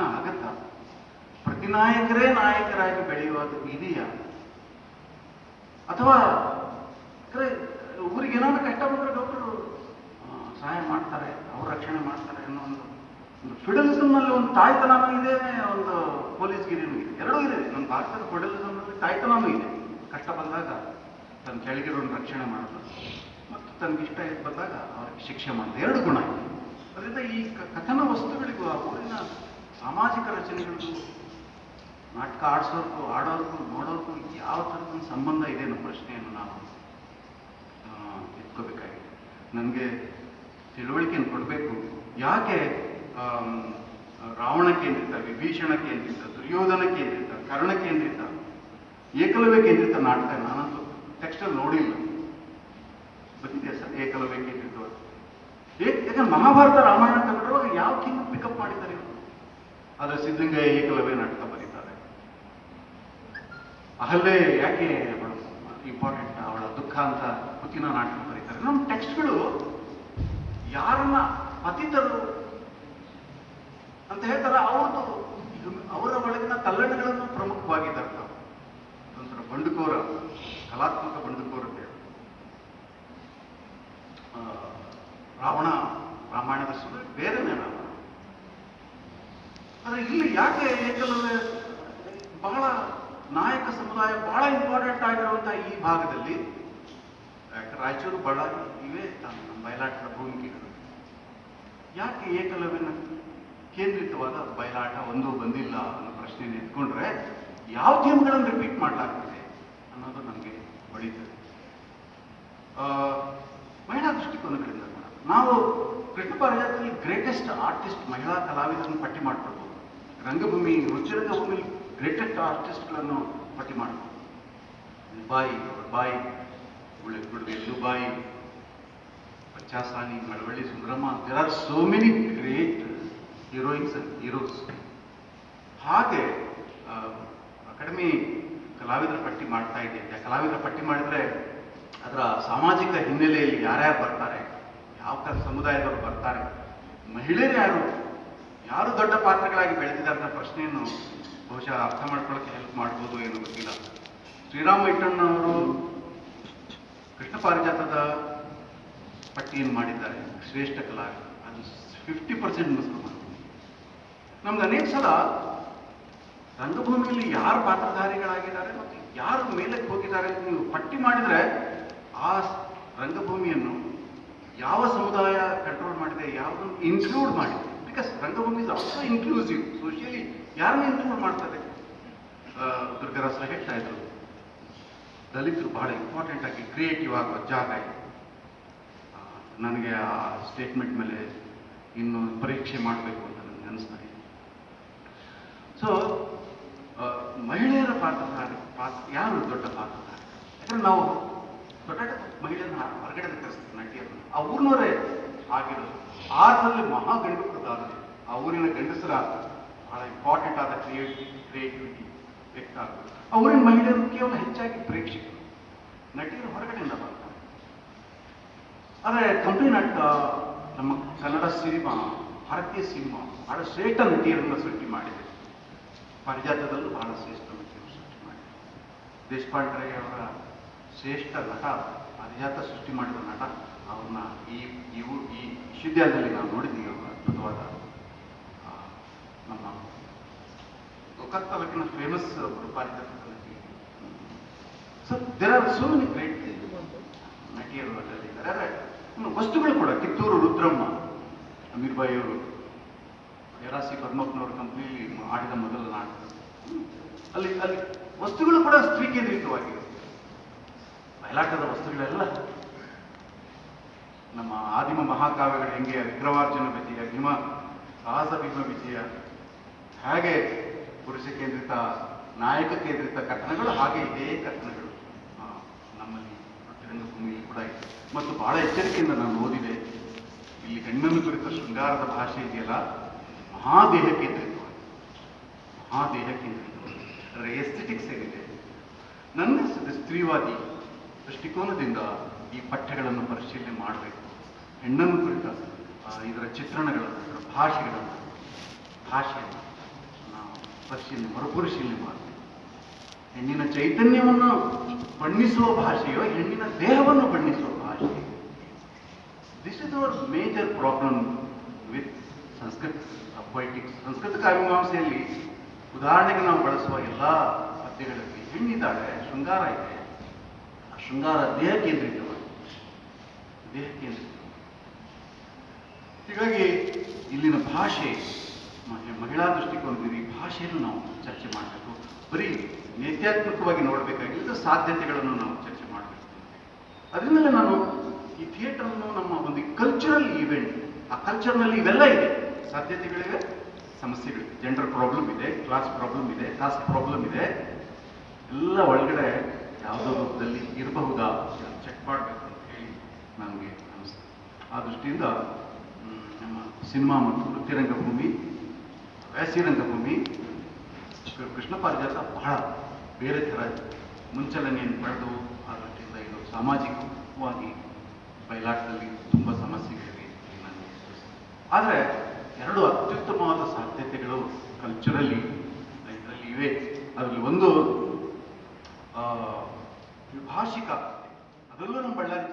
ಕಠಿಣ ಆಗತ್ತ ಪ್ರತಿ ನಾಯಕರೇ ನಾಯಕರಾಗಿ ಬೆಳೆಯುವುದು ಇದೆಯಾ ಅಥವಾ ಊರಿಗೆ ಏನಾದ್ರು ಕಷ್ಟ ಬಂದ್ರೆ ಡಾಕ್ಟರ್ ಸಹಾಯ ಮಾಡ್ತಾರೆ, ಅವ್ರ ರಕ್ಷಣೆ ಮಾಡ್ತಾರೆ ಅನ್ನೋ ಒಂದು ಒಂದು ಫೆಡರಲಿಸಮ್ನಲ್ಲಿ ಒಂದು ತಾಯ್ತನನೂ ಇದೆ, ಒಂದು ಪೊಲೀಸ್ಗಿರಿನೂ ಇದೆ. ಎರಡೂ ಇದೆ. ನಮ್ಮ ಭಾರತದ ಫೆಡರಲಿಸಮ್ನಲ್ಲಿ ತಾಯ್ತನನೂ ಇದೆ. ಕಷ್ಟ ಬಂದಾಗ ತನ್ನ ಕೆಳಗಿರೋನ್ ರಕ್ಷಣೆ ಮಾಡೋದು, ಮತ್ತು ತನಗಿಷ್ಟ ಬಂದಾಗ ಅವ್ರಿಗೆ ಶಿಕ್ಷೆ ಮಾಡೋದು. ಎರಡು ಗುಣ ಇದೆ. ಅದರಿಂದ ಈ ಕಥನ ವಸ್ತುಗಳಿಗೂ ಆ ಊರಿನ ಸಾಮಾಜಿಕ ರಚನೆಗಳು ನಾಟಕ ಆಡಿಸೋರ್ಗೂ ಆಡೋರ್ಗೂ ನೋಡೋರ್ಗೂ ಯಾವ ಥರದ ಸಂಬಂಧ ಇದೆ ಅನ್ನೋ ಪ್ರಶ್ನೆಯನ್ನು ನಾವು ಎತ್ಕೋಬೇಕಾಗಿದೆ. ನನಗೆ ತಿಳುವಳಿಕೆಯನ್ನು ಕೊಡಬೇಕು. ಯಾಕೆ ರಾವಣ ಕೇಂದ್ರಿತ, ವಿಭೀಷಣ ಕೇಂದ್ರಿತ, ದುರ್ಯೋಧನ ಕೇಂದ್ರಿತ, ಕರ್ಣ ಕೇಂದ್ರಿತ, ಏಕಲವ್ಯ ಕೇಂದ್ರಿತ ನಾಟಕ ನಾನಂತೂ ಟೆಕ್ಸ್ಟಲ್ಲಿ ನೋಡಿಲ್ಲ. ಬಂದಿದೆ ಸರ್, ಏಕಲವ್ಯ ಏಕೆಂದ್ರೆ ಯಾಕಂದ್ರೆ ಮಹಾಭಾರತ ರಾಮಾಯಣ ತಗೊಂಡ್ರೆ ಯಾವ ಕಿಂಗ್ ಪಿಕಪ್ ಮಾಡಿದ್ದಾರೆ? ಆದರೆ ಸಿದ್ಧಲಿಂಗಯ್ಯ ಏಕಲವ್ಯ ನಾಟಕ ಬರೀತಾರೆ ಅಹಲ್ಲೇ ಯಾಕೆ ಅವಳು ಇಂಪಾರ್ಟೆಂಟ್ ಅವಳ ದುಃಖ ಅಂತ ಕುತಿನ ನಾಟಕ ಬರೀತಾರೆ. ನಮ್ಮ ಟೆಕ್ಸ್ಟ್ಗಳು ಯಾರನ್ನ ಪತಿತರು ಅಂತ ಹೇಳ್ತಾರೆ. ಅವ್ರದ್ದು ಅವರ ಒಳಗಿನ ಕಲ್ಲಣಗಳನ್ನು ಪ್ರಮುಖವಾಗಿ ತರ್ತಾವೆ ಒಂಥರ ಬಂಡುಕೋರ ಕಲಾತ್ಮಕ ಬಂಡುಕೋರ ಅಂತ ಹೇಳಿ. ಆ, ರಾವಣ ರಾಮಾಯಣದ ಸುಳ್ಳು ಬೇರೆನೇ ರಾವಣ ಆದ್ರೆ ಇಲ್ಲಿ ಯಾಕೆ ಏಕಲವ್ಯ ಬಹಳ ನಾಯಕ ಸಮುದಾಯ ಬಹಳ ಇಂಪಾರ್ಟೆಂಟ್ ಆಗಿರುವಂತಹ ಈ ಭಾಗದಲ್ಲಿ? ರಾಯಚೂರು, ಬಳ್ಳಾರಿ ಇವೇ ನಮ್ಮ ಬಯಲಾಟದ ಭೂಮಿಕೆಗಳು. ಯಾಕೆ ಏಕಲವ್ಯನ ಕೇಂದ್ರಿತವಾದ ಬಯಲಾಟ ಒಂದೂ ಬಂದಿಲ್ಲ ಅನ್ನೋ ಪ್ರಶ್ನೆ ಇಟ್ಕೊಂಡ್ರೆ ಯಾವ ಥೀಮ್ಗಳನ್ನು ರಿಪೀಟ್ ಮಾಡಲಾಗ್ತದೆ ಅನ್ನೋದು ನಮಗೆ ಹೊಳಿತದೆ. ಮಹಿಳಾ ದೃಷ್ಟಿಕೋನಗಳಿಂದ ನಾವು ಕೃಷ್ಣ ಗ್ರೇಟೆಸ್ಟ್ ಆರ್ಟಿಸ್ಟ್ ಮಹಿಳಾ ಕಲಾವಿದರನ್ನು ಪಟ್ಟಿ ಮಾಡ್ಕೊಳ್ಬೋದು. ರಂಗಭೂಮಿ ರುಚಿರಂಗಭೂಮಿ ಗ್ರೇಟೆಸ್ಟ್ ಆರ್ಟಿಸ್ಟ್ಗಳನ್ನು ಪಟ್ಟಿ ಮಾಡ್ಬೋದು ಬಾಯಿ ಬಾಯಿ ಒಳ್ಳೆ ಕೊಡುಗೆ ದುಬಾಯಿ ಪಚ್ಚಾಸಾನಿ Malavalli, Sundaramma there are so many great heroines and heroes ಹಾಗೆ ಅಕಾಡೆಮಿ ಕಲಾವಿದರ ಪಟ್ಟಿ ಮಾಡ್ತಾ ಇದೆ. ಆ ಕಲಾವಿದರ ಪಟ್ಟಿ ಮಾಡಿದ್ರೆ ಅದರ ಸಾಮಾಜಿಕ ಹಿನ್ನೆಲೆಯಲ್ಲಿ ಯಾರ್ಯಾರು ಬರ್ತಾರೆ, ಯಾವ ಥರ ಸಮುದಾಯದವರು ಬರ್ತಾರೆ, ಮಹಿಳೆಯರು ಯಾರು ಯಾರು ದೊಡ್ಡ ಪಾತ್ರಗಳಾಗಿ ಬೆಳೆದಿದ್ದಾರೆ ಪ್ರಶ್ನೆಯನ್ನು ಬಹುಶಃ ಅರ್ಥ ಮಾಡ್ಕೊಳ್ಳೋಕೆ ಹೆಲ್ಪ್ ಮಾಡ್ಬೋದು ಏನೋ ಗೊತ್ತಿಲ್ಲ. ಶ್ರೀರಾಮ ಇಟ್ಟಣ್ಣವರು ಕೃಷ್ಣ ಪಾರಿಜಾತದ ಪಟ್ಟಿಯನ್ನು ಮಾಡಿದ್ದಾರೆ. ಶ್ರೇಷ್ಠ ಕಲಾ, ಅದು ಫಿಫ್ಟಿ ಪರ್ಸೆಂಟ್ ಮುಸಲ್ಮಾನ ನಮ್ಗೆ ಅನೇಕ ಸಲ ರಂಗಭೂಮಿಯಲ್ಲಿ ಯಾರು ಪಾತ್ರಧಾರಿಗಳಾಗಿದ್ದಾರೆ ಮತ್ತು ಯಾರು ಮೇಲಕ್ಕೆ ಹೋಗಿದ್ದಾರೆ ಅಂತ ನೀವು ಪಟ್ಟಿ ಮಾಡಿದರೆ ಆ ರಂಗಭೂಮಿಯನ್ನು ಯಾವ ಸಮುದಾಯ ಕಂಟ್ರೋಲ್ ಮಾಡಿದೆ, ಯಾವುದನ್ನು ಇನ್ಕ್ಲೂಡ್ ಮಾಡಿದೆ? ಬಿಕಾಸ್ ರಂಗಭೂಮಿ ಇಸ್ ಆಲ್ಸೋ ಇನ್ಕ್ಲೂಸಿವ್ ಸೋಷಿಯಲಿ ಯಾರನ್ನು ಇನ್ಕ್ಲೂಡ್ ಮಾಡ್ತಾರೆ? ದುರ್ಗರಾಸರ ಹೇಳ್ತಾ ಇದ್ರು. ದಲಿತರು ಬಹಳ ಇಂಪಾರ್ಟೆಂಟ್ ಆಗಿ ಕ್ರಿಯೇಟಿವ್ ಆಗುವ ಜಾಗ. ಇದೆ ನನಗೆ ಆ ಸ್ಟೇಟ್ಮೆಂಟ್ ಮೇಲೆ ಇನ್ನು ಪರೀಕ್ಷೆ ಮಾಡಬೇಕು ಅಂತ ನನಗೆ ಅನಿಸ್ತಾ ಇದೆ. ಸೊ ಮಹಿಳೆಯರ ಪಾತ್ರ ಪಾತ್ರ, ಯಾರು ದೊಡ್ಡ ಪಾತ್ರ ಯಾಕಂದ್ರೆ ನಾವು ದೊಡ್ಡ ಮಹಿಳೆಯರನ್ನ ಹೊರಗಡೆ ಕರೆಸ್ತೀವಿ ನಟಿಯರು ಆ ಊರ್ನವರೇ ಆಗಿರೋದು. ಆರಲ್ಲಿ ಮಹಾ ಗಂಡಸರದಾರರು ಆ ಊರಿನ ಗಂಡಸರ ಬಹಳ ಇಂಪಾರ್ಟೆಂಟ್ ಆದ ಕ್ರಿಯೇಟಿ ಕ್ರಿಯೇಟಿವಿಟಿ ವ್ಯಕ್ತ ಆಗುತ್ತೆ ಆ ಊರಿನ ಮಹಿಳೆಯರು ಕೇವಲ ಹೆಚ್ಚಾಗಿ ಪ್ರೇಕ್ಷಕರು. ನಟಿಯರು ಹೊರಗಡೆಯಿಂದ ಬರ್ತಾರೆ. ಆದರೆ ಕಂಪ್ನಿ ನಾಟಕ ನಮ್ಮ ಕನ್ನಡ ಸಿನಿಮಾ, ಭಾರತೀಯ ಸಿನಿಮಾ ಬಹಳ ಶ್ರೇಷ್ಠ ನಟಿಯರನ್ನು ಸೃಷ್ಟಿ ಮಾಡಿದೆ. ಪರಿಜಾತದಲ್ಲೂ ಬಹಳ ಶ್ರೇಷ್ಠ ನಟಿಯರು ಸೃಷ್ಟಿ ಮಾಡಿದೆ. ದೇಶಪಾಂಡ್ರೆ ಅವರ ಶ್ರೇಷ್ಠ ನಟ, ಪಾರಿಜಾತ ಸೃಷ್ಟಿ ಮಾಡಿದ ನಟ, ಅವ್ರನ್ನ ಈ ಇವು ಈ ವಿಶ್ವವಿದ್ಯಾಲಯದಲ್ಲಿ ನಾವು ನೋಡಿದ್ದೀವಿ ಅವರ ಅದ್ಭುತವಾದ ನಮ್ಮ ಗೋಕಾಕ್ ತಾಲೂಕಿನ ಫೇಮಸ್ ನಟಿ so there are so many great ನಟಿಯರು ಅದರಲ್ಲಿದ್ದಾರೆ ವಸ್ತುಗಳು ಕೂಡ, ಕಿತ್ತೂರು ರುದ್ರಮ್ಮ ಅಮೀರ್ಬಾಯಿ ಅವರು ಯರಾಸಿ ಪದ್ಮಪ್ಪನವ್ರ ಕಂಪ್ನಿ ಆಡಿದ ಮೊದಲ ನಾಟಕ. ಅಲ್ಲಿ ಅಲ್ಲಿ ವಸ್ತುಗಳು ಕೂಡ ಸ್ತ್ರೀ ಕೇಂದ್ರಿತವಾಗಿವೆ. ಬಯಲಾಟದ ವಸ್ತುಗಳೆಲ್ಲ ನಮ್ಮ ಆದಿಮ ಮಹಾಕಾವ್ಯಗಳು ಹೆಂಗೆ ಅಗ್ರವಾರ್ಜುನ ವಿಜಯ ಭೀಮ ಸಾಹಸ ಭೀಮ ವಿಜಯ ಹಾಗೆ ಪುರುಷ ಕೇಂದ್ರಿತ, ನಾಯಕ ಕೇಂದ್ರಿತ ಕಥನಗಳು, ಹಾಗೆ ಇದೇ ಕಥನಗಳು ನಮ್ಮಲ್ಲಿ ರಂಗಭೂಮಿಯಲ್ಲಿ ಕೂಡ ಇದೆ. ಮತ್ತು ಬಹಳ ಎಚ್ಚರಿಕೆಯಿಂದ ನಾನು ಓದಿದೆ. ಇಲ್ಲಿ ಹೆಣ್ಣನ್ನು ಕುರಿತ ಶೃಂಗಾರದ ಭಾಷೆ ಇದೆಯಲ್ಲ, ಮಹಾದೇಹ ಕೇಂದ್ರಿತವಾಗಿದೆ. ಮಹಾದೇಹ ಕೇಂದ್ರಿತವಾಗಿದೆ. ಅದರ ಎಸ್ಥೆಟಿಕ್ಸ್ ಏನಿದೆ ನನ್ನ ಸ್ತ್ರೀವಾದಿ ದೃಷ್ಟಿಕೋನದಿಂದ ಈ ಪಠ್ಯಗಳನ್ನು ಪರಿಶೀಲನೆ ಮಾಡಬೇಕು. ಹೆಣ್ಣನ್ನು ಕುರಿತ ಇದರ ಚಿತ್ರಣಗಳನ್ನು ಇದರ ಭಾಷೆಗಳನ್ನು ಭಾಷೆಯನ್ನು ಪರಿಶೀಲನೆ, ಮರುಪರಿಶೀಲನೆ ಮಾಡಬೇಕು. ಹೆಣ್ಣಿನ ಚೈತನ್ಯವನ್ನು ಬಣ್ಣಿಸುವ ಭಾಷೆಯೋ, ಹೆಣ್ಣಿನ ದೇಹವನ್ನು ಬಣ್ಣಿಸುವ ಭಾಷೆ this is our major problem with Sanskrit poetics Sanskrit ಕಾವ್ಯಮಾಂಸೆಯಲ್ಲಿ. ಉದಾಹರಣೆಗೆ ನಾವು ಬಳಸುವ ಎಲ್ಲ ಪದ್ಯಗಳಲ್ಲಿ ಹೆಣ್ಣಿದ್ದಾಳೆ, ಶೃಂಗಾರ ಇದೆ. ಆ ಶೃಂಗಾರ ದೇಹ ಕೇಂದ್ರಿತವಾಗಿ ದೇಹ ಕೇಂದ್ರಿತ ಹೀಗಾಗಿ ಇಲ್ಲಿನ ಭಾಷೆ ಮಹಿಳಾ ದೃಷ್ಟಿಕೋನದಲ್ಲಿ ಈ ಭಾಷೆಯನ್ನು ನಾವು ಚರ್ಚೆ ಮಾಡಬೇಕು. ಬರೀ ನೇತ್ಯಾತ್ಮಕವಾಗಿ ನೋಡಬೇಕಾಗಿಲ್ಲ ಸಾಧ್ಯತೆಗಳನ್ನು ನಾವು ಚರ್ಚೆ ಮಾಡಬೇಕು. ಅದರಿಂದಲೇ ನಾನು ಈ ಥಿಯೇಟರ್ನು ನಮ್ಮ ಒಂದು ಕಲ್ಚರಲ್ ಈವೆಂಟ್ ಆ ಕಲ್ಚರ್ನಲ್ಲಿ ಇವೆಲ್ಲ ಇದೆ. ಸಾಧ್ಯತೆಗಳಿವೆ, ಸಮಸ್ಯೆಗಳಿವೆ. ಜೆಂಡರ್ ಪ್ರಾಬ್ಲಮ್ ಇದೆ ಕ್ಲಾಸ್ ಪ್ರಾಬ್ಲಮ್ ಇದೆ ಕಾಸ್ಟ್ ಪ್ರಾಬ್ಲಮ್ ಇದೆ. ಎಲ್ಲ ಒಳಗಡೆ ಯಾವುದೋ ರೂಪದಲ್ಲಿ ಇರಬಹುದಾ ಚೆಕ್ ಮಾಡಬೇಕು ಅಂತ ಹೇಳಿ ನನಗೆ ಅನಿಸ್ತು ಆ ದೃಷ್ಟಿಯಿಂದ ಮ್, ನಮ್ಮ ಸಿನಿಮಾ ಮತ್ತು ವೃತ್ತಿ ರಂಗಭೂಮಿ ವ್ಯಾಸಿ ರಂಗಭೂಮಿ ಶ್ರೀ ಕೃಷ್ಣ ಪಾರಿಜಾತ ಬಹಳ ಬೇರೆ ಥರ ಇದೆ. ಮುಂಚಲನೆಯನ್ನು ಪಡೆದು ದೃಷ್ಟಿಯಿಂದ ಇದು ಸಾಮಾಜಿಕವಾಗಿ ಬಯಲಾಟದಲ್ಲಿ ತುಂಬ ಸಮಸ್ಯೆಗಳಿವೆ ಆದರೆ ಎರಡು ಅತ್ಯುತ್ತಮವಾದ ಸಾಧ್ಯತೆಗಳು ಕಲ್ಚರಲ್ಲಿ ಇದರಲ್ಲಿ ಇವೆ. ಅದರಲ್ಲಿ ಒಂದು ಭಾಷಿಕ ಅದರಲ್ಲೂ ನಮ್ಮ ಬಳ್ಳಾರಿ